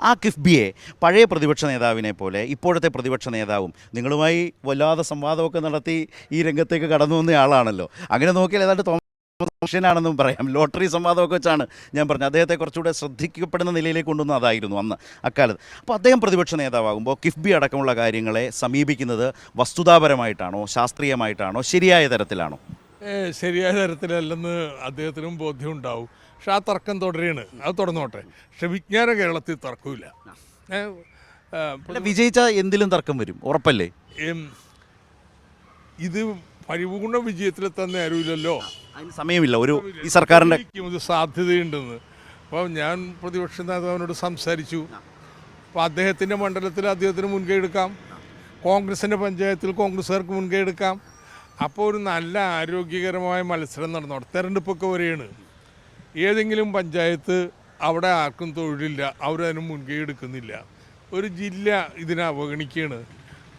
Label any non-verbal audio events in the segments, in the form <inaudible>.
ആ കിഫ്ബിയെ പഴയ പ്രതിപക്ഷ നേതാവിനെ പോലെ ഇപ്പോഴത്തെ പ്രതിപക്ഷ നേതാവും നിങ്ങളുമായി വല്ലാതെ സംവാദമൊക്കെ നടത്തി ഈ രംഗത്തേക്ക് കടന്നു വന്ന ആളാണല്ലോ. അങ്ങനെ നോക്കിയാൽ ഏതാണ്ട് ആണെന്നും പറയാം. ലോട്ടറി സംവാദമൊക്കെ വെച്ചാണ് ഞാൻ പറഞ്ഞത്. അദ്ദേഹത്തെ കുറച്ചുകൂടെ ശ്രദ്ധിക്കപ്പെടുന്ന നിലയിലേക്ക് കൊണ്ടുവന്ന അതായിരുന്നു അന്ന് അക്കാലത്ത്. അപ്പോൾ അദ്ദേഹം പ്രതിപക്ഷ നേതാവാകുമ്പോൾ കിഫ്ബി അടക്കമുള്ള കാര്യങ്ങളെ സമീപിക്കുന്നത് വസ്തുതാപരമായിട്ടാണോ ശാസ്ത്രീയമായിട്ടാണോ ശരിയായ തരത്തിലാണോ? ശരിയായ തരത്തിലല്ലെന്ന് അദ്ദേഹത്തിനും ബോധ്യം ഉണ്ടാവും. പക്ഷെ ആ തർക്കം തുടരുകയാണ് അത് തുടർന്നോട്ടെ. പക്ഷെ വിജ്ഞാന കേരളത്തിൽ തർക്കമില്ല. വിജയിച്ച എന്തിലും തർക്കം വരും. ഉറപ്പല്ലേ? ഇത് പരിപൂർണ വിജയത്തിൽ നേരമില്ലല്ലോ അറിയില്ലല്ലോ സമയമില്ല. ഒരു ഈ സർക്കാരിന്റെ ഇത് സാധ്യതയുണ്ടെന്ന്. അപ്പോൾ ഞാൻ പ്രതിപക്ഷ നേതാവിനോട് സംസാരിച്ചു. അപ്പോൾ അദ്ദേഹത്തിന്റെ മണ്ഡലത്തിൽ അദ്ദേഹത്തിന് മുൻകൈ എടുക്കാം. കോൺഗ്രസിന്റെ പഞ്ചായത്തിൽ കോൺഗ്രസ്സുകാർക്ക് മുൻകൈ എടുക്കാം. അപ്പോൾ ഒരു നല്ല ആരോഗ്യകരമായ മത്സരം നടന്നോട്ടെ തെരഞ്ഞെടുപ്പൊക്കെ വരെയാണ്. ഏതെങ്കിലും പഞ്ചായത്ത് അവിടെ ആർക്കും തൊഴിലില്ല. അവരതിന് മുൻകൈ എടുക്കുന്നില്ല. ഒരു ജില്ല ഇതിനെ അവഗണിക്കുകയാണ്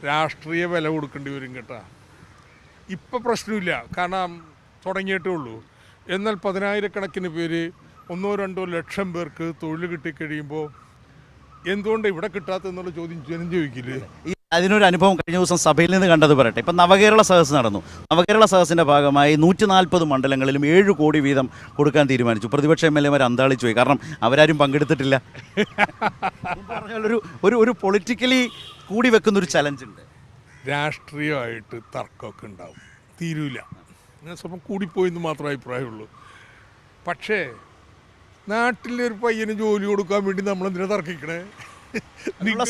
രാഷ്ട്രീയ വില കൊടുക്കേണ്ടി വരും കേട്ടാ. ഇപ്പം പ്രശ്നമില്ല. കാരണം തുടങ്ങിയിട്ടേ ഉള്ളൂ. എന്നാൽ പതിനായിരക്കണക്കിന് പേര് ഒന്നോ രണ്ടോ ലക്ഷം പേർക്ക് തൊഴിൽ കിട്ടിക്കഴിയുമ്പോൾ എന്തുകൊണ്ട് ഇവിടെ കിട്ടാത്തെന്നുള്ള ചോദ്യം ജനം ചോദിക്കില്ലേ? അതിനൊരു അനുഭവം കഴിഞ്ഞ ദിവസം സഭയിൽ നിന്ന് കണ്ടത് പറയട്ടെ. ഇപ്പം നവകേരള സഹസ് നടന്നു. നവകേരള സദസ്സിന്റെ ഭാഗമായി നൂറ്റി നാൽപ്പത് മണ്ഡലങ്ങളിലും ഏഴ് കോടി വീതം കൊടുക്കാൻ തീരുമാനിച്ചു. പ്രതിപക്ഷ എം എൽ എമാർ അന്താളിച്ചു പോയി കാരണം അവരാരും പങ്കെടുത്തിട്ടില്ല. ഒരു ഒരു ഒരു പൊളിറ്റിക്കലി കൂടി വെക്കുന്ന ഒരു ചലഞ്ച് ഉണ്ട്. രാഷ്ട്രീയമായിട്ട് തർക്കമൊക്കെ ഉണ്ടാവും. തീരൂല. സ്വപ്പം കൂടിപ്പോയെന്ന് മാത്രമേ അഭിപ്രായമുള്ളൂ. പക്ഷേ നാട്ടിലൊരു പയ്യന് ജോലി കൊടുക്കാൻ വേണ്ടി നമ്മളെന്തിനാ തർക്കിക്കണേ?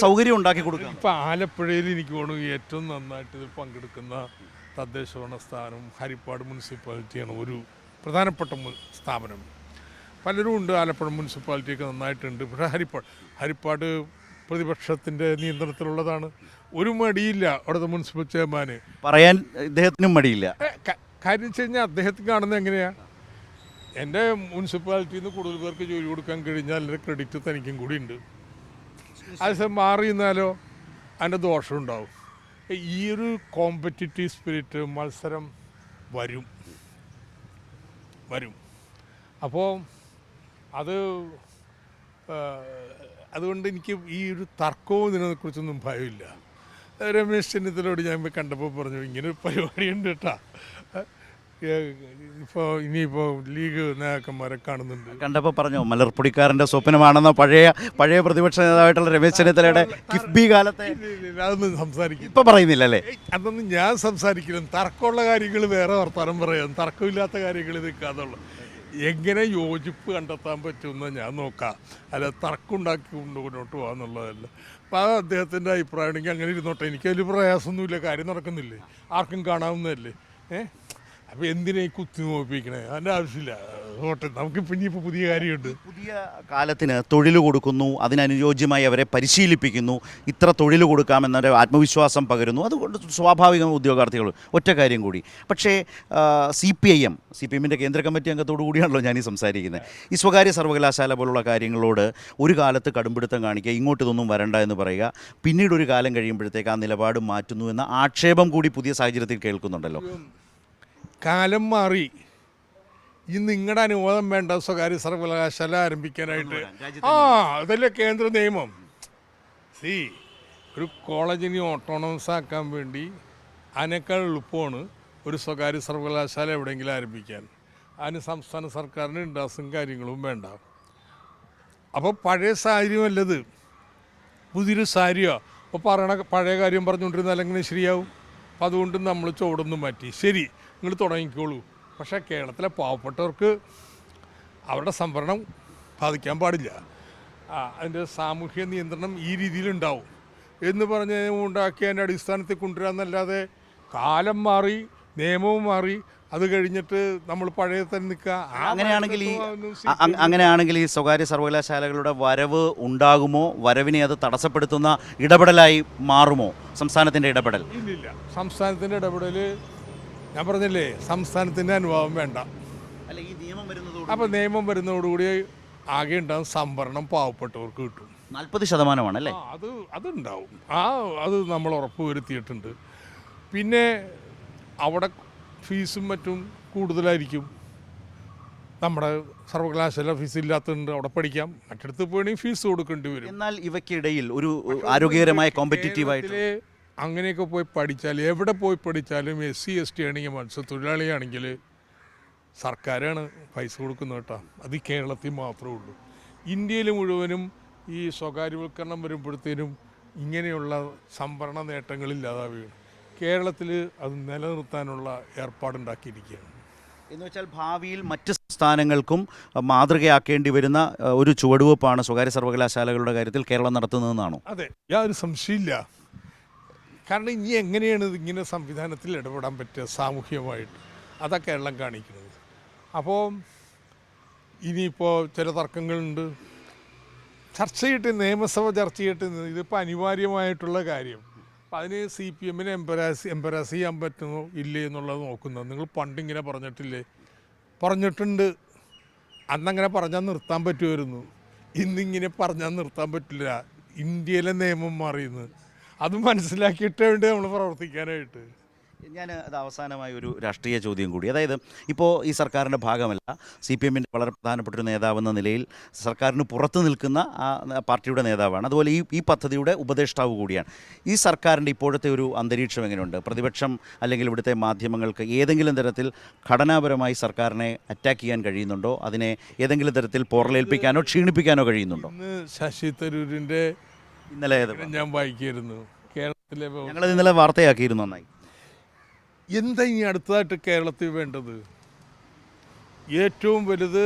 സൗകര്യം ഉണ്ടാക്കി കൊടുക്കാം. ഇപ്പം ആലപ്പുഴയിൽ എനിക്ക് തോന്നുന്നു ഏറ്റവും നന്നായിട്ട് ഇതിൽ പങ്കെടുക്കുന്ന തദ്ദേശ ഭരണ സ്ഥാനം ഹരിപ്പാട് മുനിസിപ്പാലിറ്റിയാണ് ഒരു പ്രധാനപ്പെട്ട സ്ഥാപനം. പലരും ഉണ്ട് ആലപ്പുഴ മുനിസിപ്പാലിറ്റിയൊക്കെ നന്നായിട്ടുണ്ട്. പക്ഷേ ഹരിപ്പാട് ഹരിപ്പാട് പ്രതിപക്ഷത്തിന്റെ നിയന്ത്രണത്തിലുള്ളതാണ്. ഒരു മടിയില്ല അവിടുത്തെ മുനിസിപ്പൽ ചെയർമാന്. പറയാൻ ഇദ്ദേഹത്തിനും മടിയില്ല. കാര്യം വെച്ച് കഴിഞ്ഞാൽ അദ്ദേഹത്തിന് കാണുന്നത് എങ്ങനെയാ? എന്റെ മുനിസിപ്പാലിറ്റിയിൽ നിന്ന് കൂടുതൽ പേർക്ക് ജോലി കൊടുക്കാൻ കഴിഞ്ഞാൽ അതിന്റെ ക്രെഡിറ്റ് തനിക്കും കൂടി ഉണ്ട്. അത് മാറി നിന്നാലോ അതിന്റെ ദോഷം ഉണ്ടാവും. ഈ ഒരു കോമ്പറ്റിറ്റീവ് സ്പിരിറ്റ് മത്സരം വരും. വരും. അപ്പോൾ അത് അതുകൊണ്ട് എനിക്ക് ഈ ഒരു തർക്കവും ഇതിനെക്കുറിച്ചൊന്നും ഭയമില്ല. രമേശ് ചെന്നിത്തലോട് ഞാൻ കണ്ടപ്പോൾ പറഞ്ഞു ഇങ്ങനെ ഒരു പരിപാടി ഉണ്ട് കേട്ടാ ഇപ്പോൾ ഇനിയിപ്പോൾ ലീഗ് നേതാക്കന്മാരെ കാണുന്നുണ്ട്. കണ്ടപ്പോൾ പറഞ്ഞു മലർപ്പൊടിക്കാരന്റെ സ്വപ്നമാണെന്ന പഴയ പഴയ പ്രതിപക്ഷ നേതാവായിട്ടുള്ള രമേശ് ചെന്നിത്തലയുടെ കിഫ്ബി കാലത്തെ അതൊന്നും സംസാരിക്കും ഇപ്പൊ പറയുന്നില്ല അല്ലേ? അതൊന്നും ഞാൻ സംസാരിക്കില്ല. തർക്കമുള്ള കാര്യങ്ങൾ വേറെ വർത്തമാനം പറയാം. തർക്കമില്ലാത്ത കാര്യങ്ങൾ നിൽക്കാതുള്ളൂ എങ്ങനെ യോജിപ്പ് കണ്ടെത്താൻ പറ്റുമെന്ന് ഞാൻ നോക്കാം. അല്ല തർക്കം ഉണ്ടാക്കി കൊണ്ട് മുന്നോട്ട് പോകാന്നുള്ളതല്ല അപ്പോൾ അത് അദ്ദേഹത്തിന്റെ അഭിപ്രായമാണെങ്കിൽ അങ്ങനെ ഇരുന്നോട്ടെ. എനിക്ക് വലിയ പ്രയാസമൊന്നുമില്ല. കാര്യം നടക്കുന്നില്ലേ? ആർക്കും കാണാവുന്നതല്ലേ? ഏ? അപ്പോൾ എന്തിനെ കുത്തി നോപ്പിക്കണേ അതിന്റെ ആവശ്യമില്ല. ഓട്ടെ പിന്നെ ഇപ്പൊ പുതിയ കാര്യമുണ്ട്. പുതിയ കാലത്തിന് തൊഴിൽ കൊടുക്കുന്നു അതിനനുയോജ്യമായി അവരെ പരിശീലിപ്പിക്കുന്നു ഇത്ര തൊഴിൽ കൊടുക്കാമെന്നൊരു ആത്മവിശ്വാസം പകരുന്നു. അതുകൊണ്ട് സ്വാഭാവികം ഉദ്യോഗാർത്ഥികൾ ഒറ്റ കാര്യം കൂടി. പക്ഷേ C P I M C P എമ്മിന്റെ കേന്ദ്ര കമ്മിറ്റി അംഗത്തോടു കൂടിയാണല്ലോ ഞാൻ ഈ സംസാരിക്കുന്നത്. ഈ സ്വകാര്യ സർവകലാശാല പോലുള്ള കാര്യങ്ങളോട് ഒരു കാലത്ത് കടുംപിടുത്തം കാണിക്കുക ഇങ്ങോട്ട് ഇതൊന്നും വരണ്ട എന്ന് പറയുക പിന്നീട് ഒരു കാലം കഴിയുമ്പോഴത്തേക്ക് ആ നിലപാട് മാറ്റുന്നു എന്ന ആക്ഷേപം കൂടി പുതിയ സാഹചര്യത്തിൽ കേൾക്കുന്നുണ്ടല്ലോ. കാലം മാറി. ഈ നിങ്ങളുടെ അനുവാദം വേണ്ട സ്വകാര്യ സർവകലാശാല ആരംഭിക്കാനായിട്ട്. ആ അതല്ലേ കേന്ദ്ര നിയമം. സി ഒരു കോളേജിനെ ഓട്ടോണമസ് ആക്കാൻ വേണ്ടി അതിനേക്കാൾ എളുപ്പമാണ് ഒരു സ്വകാര്യ സർവകലാശാല എവിടെയെങ്കിലും ആരംഭിക്കാൻ. അതിന് സംസ്ഥാന സർക്കാരിന് ഇൻട്രസ്റ്റും കാര്യങ്ങളും വേണ്ട. അപ്പോൾ പഴയ സാഹചര്യമല്ലത് പുതിയൊരു സാരിയോ. അപ്പോൾ പറയണ പഴയ കാര്യം പറഞ്ഞുകൊണ്ടിരുന്നാൽ എങ്ങനെ ശരിയാവും? അപ്പോൾ അതുകൊണ്ട് നമ്മൾ ചോടൊന്നും മാറ്റി. ശരി നിങ്ങൾ തുടങ്ങിക്കോളൂ. പക്ഷേ കേരളത്തിലെ പാവപ്പെട്ടവർക്ക് അവരുടെ സംവരണം ബാധിക്കാൻ പാടില്ല. അതിന്റെ സാമൂഹ്യ നിയന്ത്രണം ഈ രീതിയിലുണ്ടാവും. എന്ന് പറഞ്ഞ് ഉണ്ടാക്കി അതിന്റെ അടിസ്ഥാനത്തിൽ കൊണ്ടുവരാന്നല്ലാതെ കാലം മാറി നിയമവും മാറി അത് കഴിഞ്ഞിട്ട് നമ്മൾ പഴയ തന്നെ നിൽക്കുക. അങ്ങനെയാണെങ്കിൽ ഈ അങ്ങനെയാണെങ്കിൽ ഈ സ്വകാര്യ സർവകലാശാലകളുടെ വരവ് ഉണ്ടാകുമോ? വരവിനെ അത് തടസ്സപ്പെടുത്തുന്ന ഇടപെടലായി മാറുമോ? സംസ്ഥാനത്തിന്റെ ഇടപെടൽ. ഇല്ലില്ല. സംസ്ഥാനത്തിന്റെ ഇടപെടൽ ഞാൻ പറഞ്ഞില്ലേ സംസ്ഥാനത്തിന്റെ അനുഭവം വേണ്ട. അല്ല ഈ നിയമം വരുന്നതോട് അപ്പോൾ നിയമം വരുന്നതോടുകൂടി ആകെ ഉണ്ടാകും സംവരണം പാവപ്പെട്ടവർക്ക് കിട്ടും. നാൽപ്പത് ശതമാനമാണ് അല്ലേ? ആ അത് അതുണ്ടാവും. ആ അത് നമ്മൾ ഉറപ്പ് വരുത്തിയിട്ടുണ്ട്. പിന്നെ അവിടെ ഫീസും മറ്റും കൂടുതലായിരിക്കും. നമ്മുടെ സർവകലാശാല ഫീസ് ഇല്ലാത്തതുണ്ട് അവിടെ പഠിക്കാം. മറ്റിടത്ത് പോയി ഫീസ് കൊടുക്കേണ്ടി വരും. എന്നാൽ ഇവയ്ക്കിടയിൽ ഒരു ആരോഗ്യകരമായ കോമ്പറ്റീറ്റീവ് ആയിട്ട് കേരളത്തിൽ അങ്ങനെയൊക്കെ പോയി പഠിച്ചാൽ എവിടെ പോയി പഠിച്ചാലും എസ് സി എസ് ടി ആണെങ്കിൽ മത്സ്യത്തൊഴിലാളിയാണെങ്കിൽ സർക്കാരാണ് പൈസ കൊടുക്കുന്നത് കേട്ടോ. അത് കേരളത്തിൽ മാത്രമേ ഉള്ളൂ. ഇന്ത്യയിൽ മുഴുവനും ഈ സ്വകാര്യവൽക്കരണം വരുമ്പോഴത്തേനും ഇങ്ങനെയുള്ള സംഭരണ നേട്ടങ്ങളില്ലാതാവുകയാണ് കേരളത്തിൽ അത് നിലനിർത്താനുള്ള ഏർപ്പാടുണ്ടാക്കിയിരിക്കുകയാണ് എന്ന് വെച്ചാൽ ഭാവിയിൽ മറ്റ് സംസ്ഥാനങ്ങൾക്കും മാതൃകയാക്കേണ്ടി വരുന്ന ഒരു ചുവടുവെപ്പാണ് സ്വകാര്യ സർവകലാശാലകളുടെ കാര്യത്തിൽ കേരളം നടത്തുന്നതെന്നാണോ? അതെ യാതൊരു സംശയമില്ല കാരണം ഇനി എങ്ങനെയാണ് ഇതിങ്ങനെ സംവിധാനത്തിൽ ഇടപെടാൻ പറ്റുക സാമൂഹികമായിട്ട് അതാ കേരളം കാണിക്കുന്നത്. അപ്പോൾ ഇനിയിപ്പോൾ ചില തർക്കങ്ങളുണ്ട്. ചർച്ച ചെയ്തിട്ട് നിയമസഭ ചർച്ച ചെയ്തിട്ട് ഇതിപ്പോൾ അനിവാര്യമായിട്ടുള്ള കാര്യം. അപ്പം അതിന് സി പി എമ്മിനെ എംബരാസ് എംബരാസ് ചെയ്യാൻ പറ്റുമോ ഇല്ലേ എന്നുള്ളത് നോക്കുന്നത്. നിങ്ങൾ പണ്ടിങ്ങനെ പറഞ്ഞിട്ടില്ലേ? പറഞ്ഞിട്ടുണ്ട്. അന്നങ്ങനെ പറഞ്ഞാൽ നിർത്താൻ പറ്റുമായിരുന്നു. ഇന്നിങ്ങനെ പറഞ്ഞാൽ നിർത്താൻ പറ്റില്ല. ഇന്ത്യയിലെ നിയമം മാറിയെന്ന്. അത് മനസ്സിലാക്കിയിട്ടേ വേണ്ടി നമ്മൾ പ്രവർത്തിക്കാനായിട്ട്. ഞാൻ അത് അവസാനമായ ഒരു രാഷ്ട്രീയ ചോദ്യം കൂടി. അതായത് ഇപ്പോൾ ഈ സർക്കാരിന്റെ ഭാഗമല്ല സി പി എമ്മിന്റെ വളരെ പ്രധാനപ്പെട്ട ഒരു നേതാവെന്ന നിലയിൽ സർക്കാരിന് പുറത്ത് നിൽക്കുന്ന ആ പാർട്ടിയുടെ നേതാവാണ്. അതുപോലെ ഈ ഈ പദ്ധതിയുടെ ഉപദേഷ്ടാവ് കൂടിയാണ്. ഈ സർക്കാരിന്റെ ഇപ്പോഴത്തെ ഒരു അന്തരീക്ഷം എങ്ങനെയുണ്ട്? പ്രതിപക്ഷം അല്ലെങ്കിൽ ഇവിടുത്തെ മാധ്യമങ്ങൾക്ക് ഏതെങ്കിലും തരത്തിൽ ഘടനാപരമായി സർക്കാരിനെ അറ്റാക്ക് ചെയ്യാൻ കഴിയുന്നുണ്ടോ? അതിനെ ഏതെങ്കിലും തരത്തിൽ പോറലേൽപ്പിക്കാനോ ക്ഷീണിപ്പിക്കാനോ കഴിയുന്നുണ്ടോ? ശശി തരൂരിന്റെ ഇന്നലെ ഞാൻ വായിക്കായിരുന്നു. കേരളത്തിലെ ഞങ്ങൾ ഇന്നലെ വാർത്തയാക്കിയിരുന്നു നന്നായി. എന്താ ഇനി അടുത്തതായിട്ട് കേരളത്തിൽ വേണ്ടത്? ഏറ്റവും വലുത്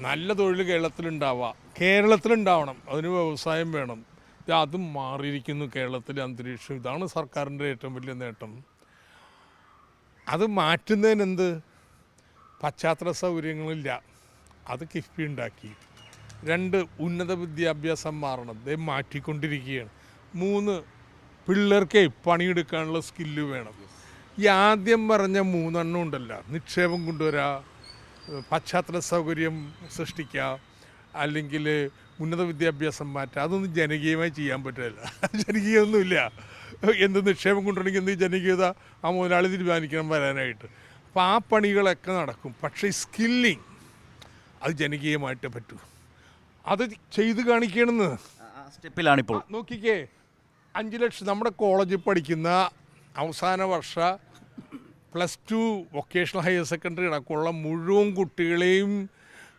നല്ല തൊഴിൽ കേരളത്തിലുണ്ടാവുക കേരളത്തിലുണ്ടാവണം. അതിന് വ്യവസായം വേണം. അതും മാറിയിരിക്കുന്നു കേരളത്തിലെ അന്തരീക്ഷം. ഇതാണ് സർക്കാരിന്റെ ഏറ്റവും വലിയ നേട്ടം. അത് മാറ്റുന്നതിനെന്ത്? പശ്ചാത്തല സൗകര്യങ്ങളില്ല. അത് കിഫ്ബി ഉണ്ടാക്കി. രണ്ട് ഉന്നത വിദ്യാഭ്യാസം മാറണം. ഇത് മാറ്റിക്കൊണ്ടിരിക്കുകയാണ്. മൂന്ന് പിള്ളേർക്ക് പണിയെടുക്കാനുള്ള സ്കില്ല് വേണം. ഈ ആദ്യം പറഞ്ഞ മൂന്നെണ്ണം ഉണ്ടല്ല. നിക്ഷേപം കൊണ്ടുവരാ പശ്ചാത്തല സൗകര്യം സൃഷ്ടിക്കുക അല്ലെങ്കിൽ ഉന്നത വിദ്യാഭ്യാസം മാറ്റുക അതൊന്നും ജനകീയമായി ചെയ്യാൻ പറ്റില്ല. <laughs> ജനകീയമൊന്നുമില്ല എന്ത് നിക്ഷേപം കൊണ്ടുവരണമെങ്കിൽ എന്ത് ജനകീയത ആ മുതലാളി തീരുമാനിക്കണം വരാനായിട്ട്. അപ്പോൾ ആ പണികളൊക്കെ നടക്കും. പക്ഷേ സ്കില്ലിങ് അത് ജനകീയമായിട്ട് പറ്റൂ. അത് ചെയ്ത് കാണിക്കണമെന്ന് സ്റ്റെപ്പിലാണിപ്പോൾ. നോക്കിക്കേ. അഞ്ച് ലക്ഷം നമ്മുടെ കോളേജിൽ പഠിക്കുന്ന അവസാന വർഷ plus two vocational higher secondary അടക്കമുള്ള മുഴുവൻ കുട്ടികളെയും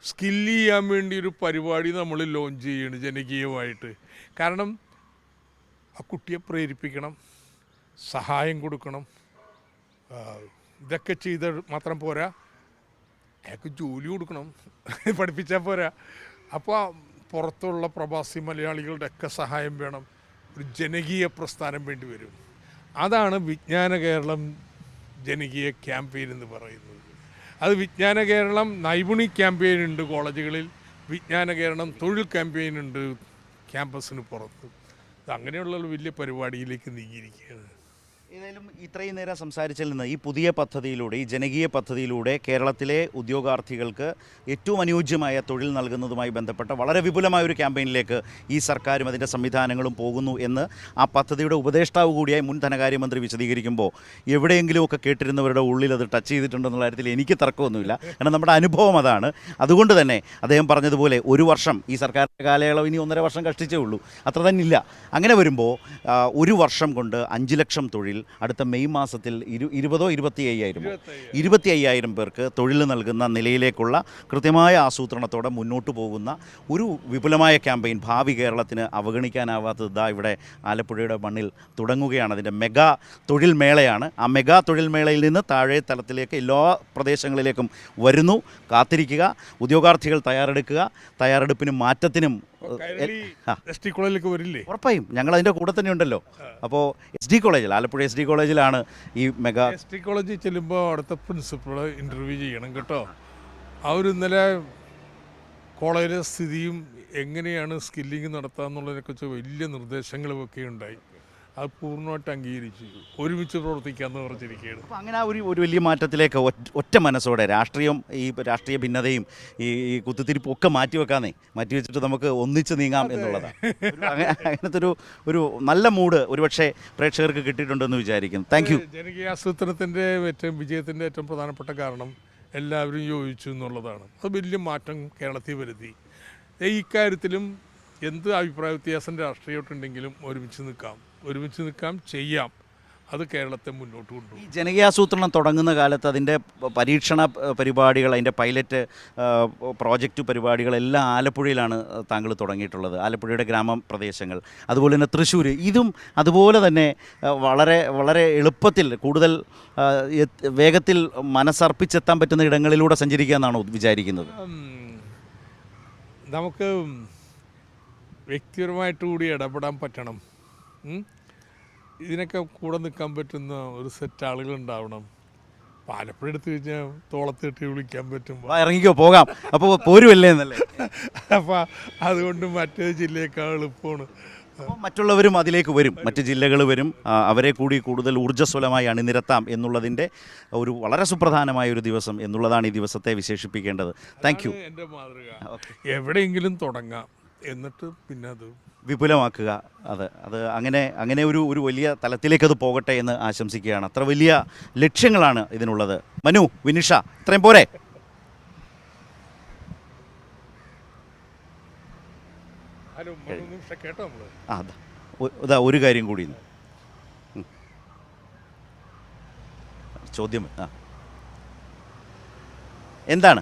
സ്കില്ല് ചെയ്യാൻ വേണ്ടി ഒരു പരിപാടി നമ്മൾ ലോഞ്ച് ചെയ്യണം ജനകീയമായിട്ട്. കാരണം ആ കുട്ടിയെ പ്രേരിപ്പിക്കണം സഹായം കൊടുക്കണം. ഇതൊക്കെ ചെയ്ത് മാത്രം പോരാ. അയാൾക്ക് ജോലി കൊടുക്കണം. പഠിപ്പിച്ചാൽ പോരാ. അപ്പോൾ പുറത്തുള്ള പ്രവാസി മലയാളികളുടെ ഒക്കെ സഹായം വേണം. ഒരു ജനകീയ പ്രസ്ഥാനം വേണ്ടി വരും. അതാണ് വിജ്ഞാന കേരളം ജനകീയ ക്യാമ്പയിൻ എന്ന് പറയുന്നത്. അത് വിജ്ഞാന കേരളം നൈപുണി ക്യാമ്പയിൻ ഉണ്ട് കോളേജുകളിൽ. വിജ്ഞാന കേരളം തൊഴിൽ ക്യാമ്പയിൻ ഉണ്ട് ക്യാമ്പസിന് പുറത്ത്. അങ്ങനെയുള്ള വലിയ പരിപാടിയിലേക്ക് നീങ്ങിയിരിക്കുകയാണ്. ഏതായാലും ഇത്രയും നേരം സംസാരിച്ചിൽ നിന്ന് ഈ പുതിയ പദ്ധതിയിലൂടെ ഈ ജനകീയ പദ്ധതിയിലൂടെ കേരളത്തിലെ ഉദ്യോഗാർത്ഥികൾക്ക് ഏറ്റവും അനുയോജ്യമായ തൊഴിൽ നൽകുന്നതുമായി ബന്ധപ്പെട്ട വളരെ വിപുലമായ ഒരു ക്യാമ്പയിനിലേക്ക് ഈ സർക്കാരും അതിന്റെ സംവിധാനങ്ങളും പോകുന്നു എന്ന് ആ പദ്ധതിയുടെ ഉപദേഷ്ടാവ് കൂടിയായി മുൻ ധനകാര്യമന്ത്രി വിശദീകരിക്കുമ്പോൾ എവിടെയെങ്കിലുമൊക്കെ കേട്ടിരുന്നവരുടെ ഉള്ളിൽ അത് ടച്ച് ചെയ്തിട്ടുണ്ടെന്നുള്ള കാര്യത്തിൽ എനിക്ക് തർക്കമൊന്നുമില്ല. കാരണം നമ്മുടെ അനുഭവം അതാണ്. അതുകൊണ്ട് തന്നെ അദ്ദേഹം പറഞ്ഞതുപോലെ ഒരു വർഷം ഈ സർക്കാരിന്റെ കാലയളവ് ഇനി ഒന്നര വർഷം കഷ്ടിച്ചേ ഉള്ളൂ. അത്ര തന്നെ ഇല്ല അങ്ങനെ വരുമ്പോൾ ഒരു വർഷം കൊണ്ട് അഞ്ച് ലക്ഷം തൊഴിൽ അടുത്ത മെയ് മാസത്തിൽ ഇരു ഇരുപതോ ഇരുപത്തി അയ്യായിരമോ ഇരുപത്തി അയ്യായിരം പേർക്ക് തൊഴിൽ നൽകുന്ന നിലയിലേക്കുള്ള കൃത്യമായ ആസൂത്രണത്തോടെ മുന്നോട്ട് പോകുന്ന ഒരു വിപുലമായ ക്യാമ്പയിൻ ഭാവി കേരളത്തിന് അവഗണിക്കാനാവാത്തത് ഇതാ ഇവിടെ ആലപ്പുഴയുടെ മണ്ണിൽ തുടങ്ങുകയാണ്. അതിന്റെ മെഗാ തൊഴിൽ മേളയാണ്. ആ മെഗാ തൊഴിൽ മേളയിൽ നിന്ന് താഴെ തലത്തിലേക്ക് എല്ലാ പ്രദേശങ്ങളിലേക്കും വരുന്നു. കാത്തിരിക്കുക ഉദ്യോഗാർത്ഥികൾ തയ്യാറെടുക്കുക തയ്യാറെടുപ്പിനും മാറ്റത്തിനും. എസ് ടി കോളേജിലേക്ക് വരില്ലേ? ഉറപ്പായും. ഞങ്ങൾ അതിന്റെ കൂടെ തന്നെ ഉണ്ടല്ലോ. അപ്പോൾ എസ് ഡി കോളേജിൽ ആലപ്പുഴ എസ് ഡി കോളേജിലാണ് ഈ മെഗാ എസ് ടി കോളേജിൽ ചെല്ലുമ്പോൾ അവിടുത്തെ പ്രിൻസിപ്പൾ ഇന്റർവ്യൂ ചെയ്യണം കേട്ടോ. അവർ ഇന്നലെ കോളേജിലെ സ്ഥിതിയും എങ്ങനെയാണ് സ്കില്ലിങ് നടത്തുക എന്നുള്ളതിനെക്കുറിച്ച് വലിയ നിർദ്ദേശങ്ങളും ഒക്കെ ഉണ്ടായി അത് പൂർണമായിട്ട് അംഗീകരിച്ചു. ഒരുമിച്ച് പ്രവർത്തിക്കാമെന്ന് പറഞ്ഞിരിക്കുകയാണ്. അപ്പോൾ അങ്ങനെ ആ ഒരു ഒരു വലിയ മാറ്റത്തിലേക്ക് ഒറ്റ- മനസ്സോടെ രാഷ്ട്രീയം ഈ രാഷ്ട്രീയ ഭിന്നതയും ഈ ഈ കുത്തിത്തിരിപ്പും ഒക്കെ മാറ്റിവെക്കാന്നേ. മാറ്റിവെച്ചിട്ട് നമുക്ക് ഒന്നിച്ച് നീങ്ങാം എന്നുള്ളതാണ്. അങ്ങനത്തെ ഒരു ഒരു നല്ല മൂഡ് ഒരുപക്ഷെ പ്രേക്ഷകർക്ക് കിട്ടിയിട്ടുണ്ടെന്ന് വിചാരിക്കുന്നു. താങ്ക് യു ജനകീയ ആസൂത്രണത്തിന്റെ ഏറ്റവും വിജയത്തിന്റെ ഏറ്റവും പ്രധാനപ്പെട്ട കാരണം എല്ലാവരും യോജിച്ചു എന്നുള്ളതാണ്. അത് വലിയ മാറ്റം കേരളത്തിൽ വരുത്തി. ഇക്കാര്യത്തിലും എന്ത് അഭിപ്രായ വ്യത്യാസം രാഷ്ട്രീയമായിട്ടുണ്ടെങ്കിലും ഒരുമിച്ച് നിൽക്കാം. ഒരുമിച്ച് നിൽക്കാം ചെയ്യാം. അത് കേരളത്തെ മുന്നോട്ട് കൊണ്ടുപോകും. ഈ ജനകീയാസൂത്രണം തുടങ്ങുന്ന കാലത്ത് അതിന്റെ പരീക്ഷണ പരിപാടികൾ അതിന്റെ പൈലറ്റ് പ്രോജക്റ്റ് പരിപാടികളെല്ലാം ആലപ്പുഴയിലാണ് താങ്കൾ തുടങ്ങിയിട്ടുള്ളത്. ആലപ്പുഴയുടെ ഗ്രാമപ്രദേശങ്ങൾ. അതുപോലെ തന്നെ തൃശ്ശൂർ ഇതും അതുപോലെ തന്നെ വളരെ വളരെ എളുപ്പത്തിൽ കൂടുതൽ വേഗത്തിൽ മനസ്സർപ്പിച്ചെത്താൻ പറ്റുന്ന ഇടങ്ങളിലൂടെ സഞ്ചരിക്കുക എന്നാണോ വിചാരിക്കുന്നത് നമുക്ക് വ്യക്തിപരമായിട്ട് കൂടി ഇടപെടാൻ പറ്റണം. ഇതിനൊക്കെ കൂടെ നിൽക്കാൻ പറ്റുന്ന ഒരു സെറ്റ് ആളുകൾ ഉണ്ടാവണം. പാലപ്പുഴ എടുത്തു കഴിഞ്ഞാൽ തോളത്തിട്ട് വിളിക്കാൻ പറ്റും. ഇറങ്ങിക്കോ പോകാം. അപ്പോൾ പോരുമല്ലേ എന്നല്ലേ <laughs> അപ്പം അതുകൊണ്ട് മറ്റേ ജില്ലയേക്കാൾ എളുപ്പമാണ്. അപ്പോൾ മറ്റുള്ളവരും അതിലേക്ക് വരും. മറ്റ് ജില്ലകൾ വരും. അവരെ കൂടി കൂടുതൽ ഊർജസ്വലമായി അണിനിരത്താം എന്നുള്ളതിന്റെ ഒരു വളരെ സുപ്രധാനമായ ഒരു ദിവസം എന്നുള്ളതാണ് ഈ ദിവസത്തെ വിശേഷിപ്പിക്കേണ്ടത്. താങ്ക് യു എന്റെ മാതൃക. എവിടെയെങ്കിലും തുടങ്ങാം. എന്നിട്ട് പിന്നെ അത് വിപുലമാക്കുക. അത് അത് അങ്ങനെ അങ്ങനെ ഒരു ഒരു വലിയ തലത്തിലേക്ക് അത് പോകട്ടെ എന്ന് ആശംസിക്കുകയാണ്. അത്ര വലിയ ലക്ഷ്യങ്ങളാണ് ഇതിനുള്ളത്. മനു വിനിഷ ഇത്രയും പോരെ. ആ ഇതാ ഒരു കാര്യം കൂടി. ചോദ്യം ആ. എന്താണ്?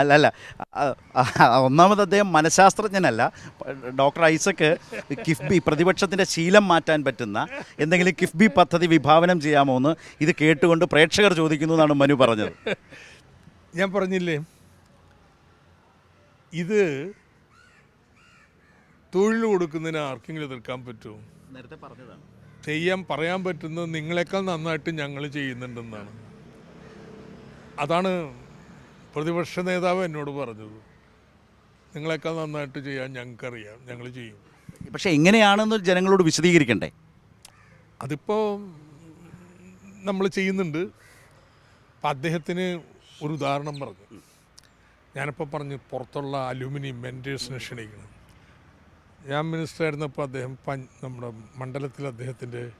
അല്ല അല്ല. ഒന്നാമത് അദ്ദേഹം മനഃശാസ്ത്രജ്ഞനല്ല. ഡോക്ടർ ഐസക്ക് കിഫ്ബി പ്രതിപക്ഷത്തിന്റെ ശീലം മാറ്റാൻ പറ്റുന്ന എന്തെങ്കിലും കിഫ്ബി പദ്ധതി വിഭാവനം ചെയ്യാമോ എന്ന് ഇത് കേട്ടുകൊണ്ട് പ്രേക്ഷകർ ചോദിക്കുന്നു എന്നാണ് മനു പറഞ്ഞത്. ഞാൻ പറഞ്ഞില്ലേ? ഇത് തൊഴിൽ കൊടുക്കുന്നതിന് ആർക്കെങ്കിലും എതിർക്കാൻ പറ്റുമോ? നേരത്തെ പറഞ്ഞതാണ്. ചെയ്യാൻ പറയാൻ പറ്റുന്നത് നിങ്ങളെക്കാൾ നന്നായിട്ട് ഞങ്ങൾ ചെയ്യുന്നുണ്ടെന്നാണ്. അതാണ് പ്രതിപക്ഷ നേതാവ് എന്നോട് പറഞ്ഞത് നിങ്ങളെക്കാൾ നന്നായിട്ട് ചെയ്യാൻ ഞങ്ങൾക്കറിയാം ഞങ്ങൾ ചെയ്യും. പക്ഷേ എങ്ങനെയാണെന്ന് ജനങ്ങളോട് വിശദീകരിക്കണ്ടേ? അതിപ്പോൾ നമ്മൾ ചെയ്യുന്നുണ്ട്. അപ്പം അദ്ദേഹത്തിന് ഒരു ഉദാഹരണം പറഞ്ഞു. ഞാനിപ്പോൾ പറഞ്ഞു പുറത്തുള്ള അലൂമിനിയം വെൻഡേഴ്സിനെ ക്ഷണിക്കണം. ഞാൻ മിനിസ്റ്റർ ആയിരുന്നപ്പോൾ അദ്ദേഹം നമ്മുടെ മണ്ഡലത്തിൽ അദ്ദേഹത്തിന്റെ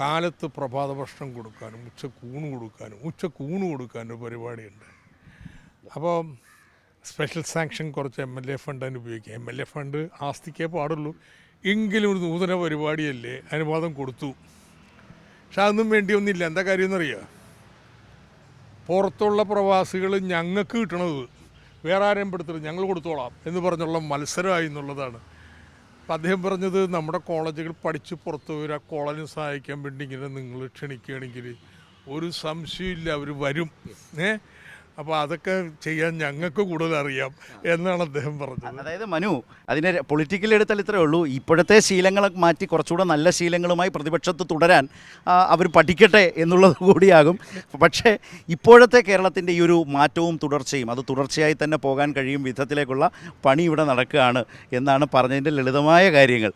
കാലത്ത് പ്രഭാത ഭക്ഷണം കൊടുക്കാനും ഉച്ചക്കൂണ് കൊടുക്കാനും ഉച്ചക്കൂണ് കൊടുക്കാനും പരിപാടിയുണ്ട്. അപ്പോൾ സ്പെഷ്യൽ സാങ്ഷൻ കുറച്ച് എം എൽ എ ഫണ്ട് അതിന് ഉപയോഗിക്കാം. എം എൽ എ ഫണ്ട് ആസ്തിക്കേ പാടുള്ളൂ. എങ്കിലും ഒരു നൂതന പരിപാടിയല്ലേ? അനുവാദം കൊടുത്തു. പക്ഷെ അതൊന്നും വേണ്ടിയൊന്നുമില്ല എന്താ കാര്യം എന്നറിയുക പുറത്തുള്ള പ്രവാസികൾ ഞങ്ങൾക്ക് കിട്ടണത് വേറെ ആരെയും പെടുത്തരുത്. ഞങ്ങൾ കൊടുത്തോളാം എന്ന് പറഞ്ഞുള്ള മത്സരമായി എന്നുള്ളതാണ്. അപ്പം അദ്ദേഹം പറഞ്ഞത് നമ്മുടെ കോളേജുകൾ പഠിച്ച് പുറത്തു പോയി ആ കോളേജിന് സഹായിക്കാൻ വേണ്ടി ഇങ്ങനെ നിങ്ങൾ ക്ഷണിക്കുകയാണെങ്കിൽ ഒരു സംശയമില്ല അവർ വരും. ഏ? അപ്പോൾ അതൊക്കെ ചെയ്യാൻ ഞങ്ങൾക്ക് കൂടുതൽ അറിയാം എന്നാണ് അദ്ദേഹം പറഞ്ഞത്. അതായത് മനു അതിനെ പൊളിറ്റിക്കൽ എടുത്താൽ ഇത്രേ ഉള്ളൂ. ഇപ്പോഴത്തെ ശീലങ്ങളെ മാറ്റി കുറച്ചുകൂടെ നല്ല ശീലങ്ങളുമായി പ്രതിപക്ഷത്ത് തുടരാൻ അവർ പഠിക്കട്ടെ എന്നുള്ളത് കൂടിയാകും. പക്ഷേ ഇപ്പോഴത്തെ കേരളത്തിന്റെ ഈ ഒരു മാറ്റവും തുടർച്ചയും അത് തുടർച്ചയായി തന്നെ പോകാൻ കഴിയും വിധത്തിലേക്കുള്ള പണി ഇവിടെ നടക്കുകയാണ് എന്നാണ് പറഞ്ഞതിന്റെ ലളിതമായ കാര്യങ്ങൾ.